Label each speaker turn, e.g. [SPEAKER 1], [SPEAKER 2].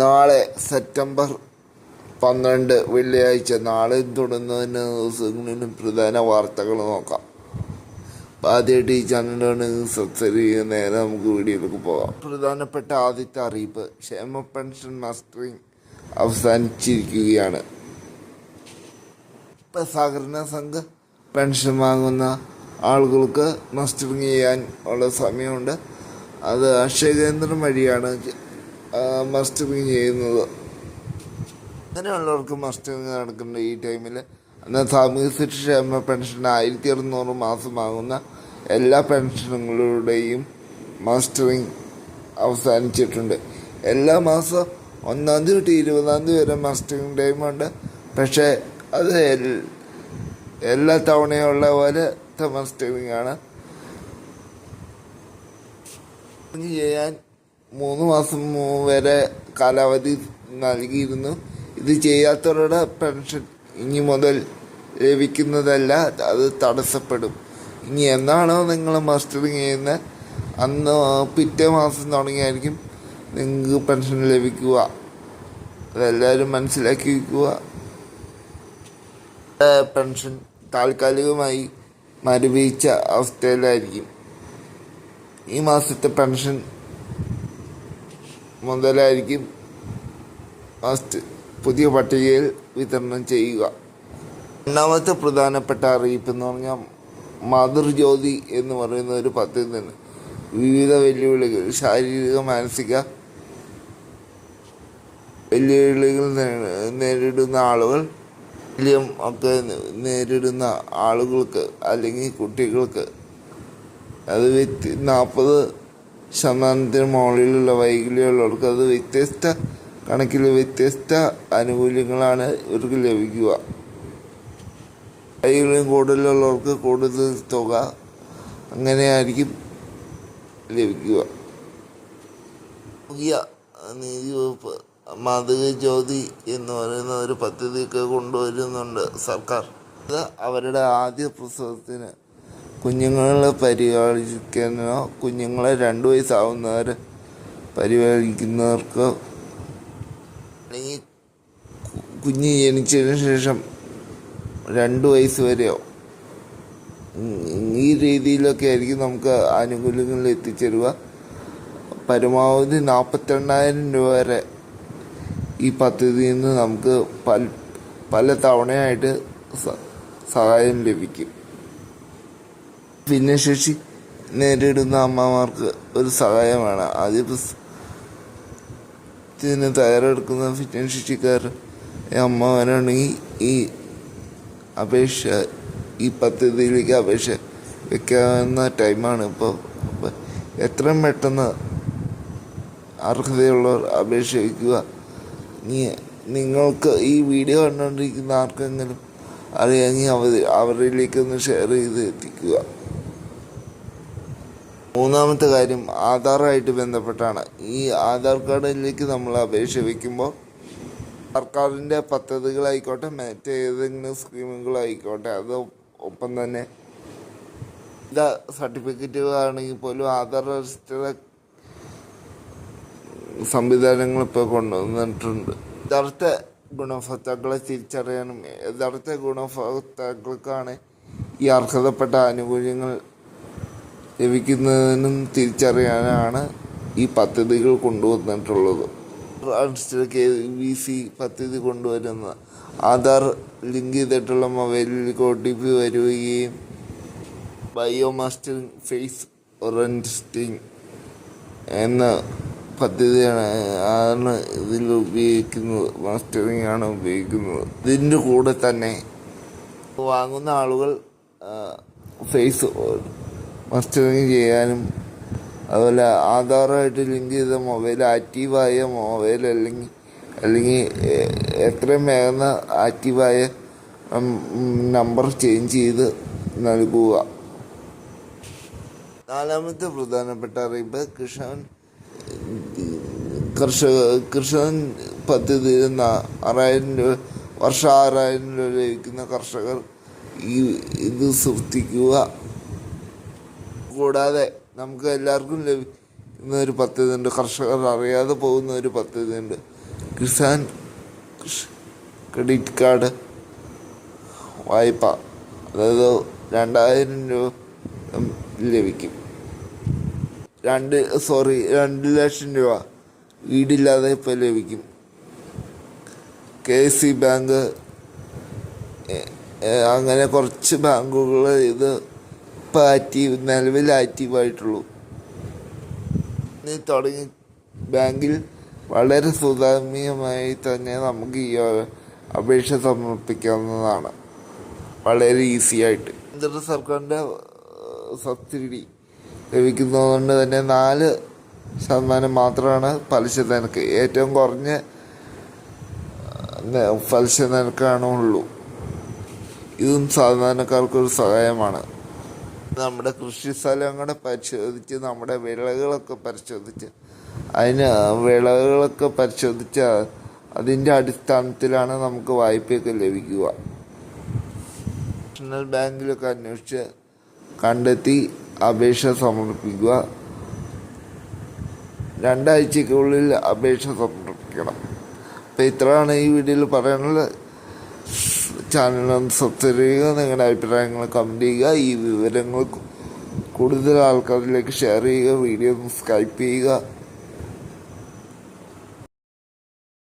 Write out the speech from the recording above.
[SPEAKER 1] നാളെ സെപ്റ്റംബർ പന്ത്രണ്ട് വെള്ളിയാഴ്ച. നാളെ തുടങ്ങുന്ന ദിവസങ്ങളിലും പ്രധാന വാർത്തകൾ നോക്കാം. ആദ്യ ഈ ചാനലാണ് സബ്സ്ക്രൈബ് നേരെ നമുക്ക് വീഡിയോയിലേക്ക് പോകാം. പ്രധാനപ്പെട്ട ആദ്യത്തെ അറിയിപ്പ്. ക്ഷേമ പെൻഷൻ മസ്റ്ററിംഗ് അവസാനിച്ചിരിക്കുകയാണ്. ഇപ്പം സഹകരണ സംഘ പെൻഷൻ വാങ്ങുന്ന ആളുകൾക്ക് മസ്റ്ററിങ് ചെയ്യാൻ ഉള്ള സമയമുണ്ട്. അത് അക്ഷയ കേന്ദ്രം വഴിയാണ് മസ്റ്ററിങ് ചെയ്യുന്നത്. അങ്ങനെയുള്ളവർക്ക് മസ്റ്ററിങ് നടക്കുന്നത് ഈ ടൈമിൽ എന്നാൽ സാമൂഹ്യ സുരക്ഷാ പെൻഷൻ ആയിരത്തി അറുന്നൂറ് മാസമാകുന്ന എല്ലാ പെൻഷനുകളുടെയും മസ്റ്ററിങ് അവസാനിച്ചിട്ടുണ്ട്. എല്ലാ മാസം ഒന്നാം തീയതി തൊട്ട് ഇരുപതാം തീയതി വരെ മസ്റ്ററിങ് ടൈമുണ്ട് പക്ഷേ അത് എല്ലാ തവണയുള്ള പോലെ മസ്റ്ററിങ് ആണ്. ചെയ്യാൻ മൂന്ന് മാസം വരെ കാലാവധി നൽകിയിരുന്നു. ഇത് ചെയ്യാത്തവരുടെ പെൻഷൻ ഇനി മുതൽ ലഭിക്കുന്നതല്ല അത് തടസ്സപ്പെടും. ഇനി എന്നാണോ നിങ്ങൾ മസ്റ്ററിങ് ചെയ്യുന്നത് അന്ന് പിറ്റേ മാസം തുടങ്ങിയായിരിക്കും നിങ്ങൾക്ക് പെൻഷൻ ലഭിക്കുക. അതെല്ലാവരും മനസ്സിലാക്കി വയ്ക്കുക പെൻഷൻ താൽക്കാലികമായി മരവിച്ച അവസ്ഥയിലായിരിക്കും. ഈ മാസത്തെ പെൻഷൻ മുതലായിരിക്കും ഫസ്റ്റ് പുതിയ പട്ടികയിൽ വിതരണം ചെയ്യുക. രണ്ടാമത്തെ പ്രധാനപ്പെട്ട അറിയിപ്പ് എന്ന് പറഞ്ഞാൽ മാതൃജ്യോതി എന്ന് പറയുന്ന ഒരു പദ്ധതിയാണ് വിവിധ വെല്ലുവിളികൾ ശാരീരിക മാനസിക വെല്ലുവിളികൾ നേരിടുന്ന ആളുകൾ ശല്യം ഒക്കെ നേരിടുന്ന ആളുകൾക്ക് അല്ലെങ്കിൽ കുട്ടികൾക്ക് അത് വ്യക്തി നാൽപ്പത് ശതമാനത്തിന് മുകളിലുള്ള വൈകല്യമുള്ളവർക്ക് അത് വ്യത്യസ്ത കണക്കിൽ വ്യത്യസ്ത ആനുകൂല്യങ്ങളാണ് ഇവർക്ക് ലഭിക്കുക. വൈകല്യം കൂടുതലുള്ളവർക്ക് കൂടുതൽ തുക അങ്ങനെയായിരിക്കും ലഭിക്കുക. നീതി വകുപ്പ് മാതൃക ജ്യോതി എന്ന് പറയുന്ന ഒരു പദ്ധതിയൊക്കെ കൊണ്ടുവരുന്നുണ്ട് സർക്കാർ. അത് അവരുടെ ആദ്യ പ്രസവത്തിന് കുഞ്ഞുങ്ങളെ പരിപാലിക്കാനോ കുഞ്ഞുങ്ങളെ രണ്ട് വയസ്സാവുന്നവർ പരിപാലിക്കുന്നവർക്ക് അല്ലെങ്കിൽ കുഞ്ഞ് ജനിച്ചതിന് ശേഷം രണ്ട് വയസ്സ് വരെയോ ഈ രീതിയിലൊക്കെ ആയിരിക്കും നമുക്ക് ആനുകൂല്യങ്ങളിൽ എത്തിച്ചേരുക. പരമാവധി നാൽപ്പത്തിരണ്ടായിരം രൂപ വരെ ഈ പദ്ധതിയിൽ നിന്ന് നമുക്ക് പല പല തവണയായിട്ട് സഹായം ലഭിക്കും. ഭിന്നശേഷി നേരിടുന്ന അമ്മമാർക്ക് ഒരു സഹായമാണ്. ആദ്യ പുസ്തകത്തിന് തയ്യാറെടുക്കുന്ന ഭിന്നശേഷിക്കാർ അമ്മമാരാണെങ്കിൽ ഈ അപേക്ഷ ഈ പദ്ധതിയിലേക്ക് അപേക്ഷ വെക്കാവുന്ന ടൈമാണ്. ഇപ്പോൾ എത്രയും പെട്ടെന്ന് അർഹതയുള്ളവർ അപേക്ഷ വയ്ക്കുക നിങ്ങൾക്ക് ഈ വീഡിയോ കണ്ടുകൊണ്ടിരിക്കുന്ന ആർക്കെങ്കിലും അറിയാമെങ്കിൽ അവർ അവരിലേക്കൊന്ന് ഷെയർ ചെയ്ത് എത്തിക്കുക. മൂന്നാമത്തെ കാര്യം ആധാറുമായിട്ട് ബന്ധപ്പെട്ടാണ്. ഈ ആധാർ കാർഡിലേക്ക് നമ്മൾ അപേക്ഷ വയ്ക്കുമ്പോൾ സർക്കാരിന്റെ പദ്ധതികളായിക്കോട്ടെ മറ്റേതെങ്കിലും സ്കീമുകളായിക്കോട്ടെ അത് ഒപ്പം തന്നെ ഇത് സർട്ടിഫിക്കറ്റുകളാണെങ്കിൽ പോലും ആധാർ രജിസ്റ്റർ സംവിധാനങ്ങൾ ഇപ്പോൾ കൊണ്ടുവന്നിട്ടുണ്ട്. യഥാർത്ഥ ഗുണഭോക്താക്കളെ തിരിച്ചറിയാനും യഥാർത്ഥ ഗുണഭോക്താക്കൾക്കാണ് ഈ അർഹതപ്പെട്ട ആനുകൂല്യങ്ങൾ ലഭിക്കുന്നതിനും തിരിച്ചറിയാനാണ് ഈ പദ്ധതികൾ കൊണ്ടുവന്നിട്ടുള്ളത്. കെ വി സി പദ്ധതി കൊണ്ടുവരുന്ന ആധാർ ലിങ്ക് ചെയ്തിട്ടുള്ള മൊബൈലിലേക്ക് ഒ ടി പി വരികയും ബയോമാസ്റ്ററിങ് ഫേസ് റെൻസ്റ്റിങ് എന്ന പദ്ധതിയാണ് ആണ് ഇതിൽ ഉപയോഗിക്കുന്നത് മാസ്റ്ററിങ് ആണ് ഉപയോഗിക്കുന്നത്. ഇതിന്റെ കൂടെ തന്നെ വാങ്ങുന്ന ആളുകൾ ഫേസ് മാസ്റ്ററിങ് ചെയ്യാനും അതുപോലെ ആധാറുമായിട്ട് ലിങ്ക് ചെയ്ത മൊബൈൽ ആക്റ്റീവായ മൊബൈൽ അല്ലെങ്കിൽ അല്ലെങ്കിൽ എത്രയും വേഗം ആക്റ്റീവായ നമ്പർ ചേഞ്ച് ചെയ്ത് നൽകുക. നാലാമത്തെ പ്രധാനപ്പെട്ട അറിയിപ്പ് കൃഷകൻ കർഷക കൃഷകൻ പദ്ധതി ആറായിരം രൂപ വർഷം ആറായിരം രൂപ ലഭിക്കുന്ന കർഷകർ ഈ ഇത് സൃഷ്ടിക്കുക. കൂടാതെ നമുക്ക് എല്ലാവർക്കും ലഭിക്കുന്ന ഒരു പദ്ധതിയുണ്ട്. കർഷകർ അറിയാതെ പോകുന്ന ഒരു പദ്ധതിയുണ്ട്. കിസാൻ ക്രെഡിറ്റ് കാർഡ് വായ്പ അതായത് രണ്ടായിരം രൂപ ലഭിക്കും. രണ്ട് സോറി രണ്ട് ലക്ഷം രൂപ വീടില്ലാതെ ഇപ്പോൾ ലഭിക്കും. കെ സി ബാങ്ക് അങ്ങനെ കുറച്ച് ബാങ്കുകൾ ഇത് ഇപ്പോൾ ആക്റ്റീവ് നിലവിൽ ആക്റ്റീവായിട്ടുള്ളൂ തുടങ്ങി ബാങ്കിൽ വളരെ സുതാമ്യമായി തന്നെ നമുക്ക് ഈ അപേക്ഷ സമർപ്പിക്കാവുന്നതാണ്. വളരെ ഈസി ആയിട്ട്. കേന്ദ്ര സർക്കാരിന്റെ സബ്സിഡി ലഭിക്കുന്നതുകൊണ്ട് തന്നെ നാല് ശതമാനം മാത്രമാണ് പലിശ നിരക്ക്. ഏറ്റവും കുറഞ്ഞ പലിശ നിരക്കാണ് ഇതും സാധാരണക്കാർക്കൊരു സഹായമാണ്. നമ്മുടെ കൃഷി സ്ഥലങ്ങളെ പരിശോധിച്ച് നമ്മുടെ വിളകളൊക്കെ പരിശോധിച്ച് അതിന് വിളകളൊക്കെ പരിശോധിച്ച അതിന്റെ അടിസ്ഥാനത്തിലാണ് നമുക്ക് വായ്പയൊക്കെ ലഭിക്കുക. നാഷണൽ ബാങ്കിലൊക്കെ അന്വേഷിച്ച് കണ്ടെത്തി അപേക്ഷ സമർപ്പിക്കുക. രണ്ടാഴ്ചക്കുള്ളിൽ അപേക്ഷ സമർപ്പിക്കണം. അപ്പോൾ ഇത്രയാണ് ഈ വീഡിയോയിൽ പറയാനുള്ളത്. ചാനലൊന്ന് സബ്സ്ക്രൈബ് ചെയ്യുക നിങ്ങളുടെ അഭിപ്രായങ്ങൾ കമന്റ് ചെയ്യുക ഈ വിവരങ്ങൾ കൂടുതൽ ആൾക്കാരിലേക്ക് ഷെയർ ചെയ്യുക വീഡിയോ സബ്സ്ക്രൈബ് ചെയ്യുക.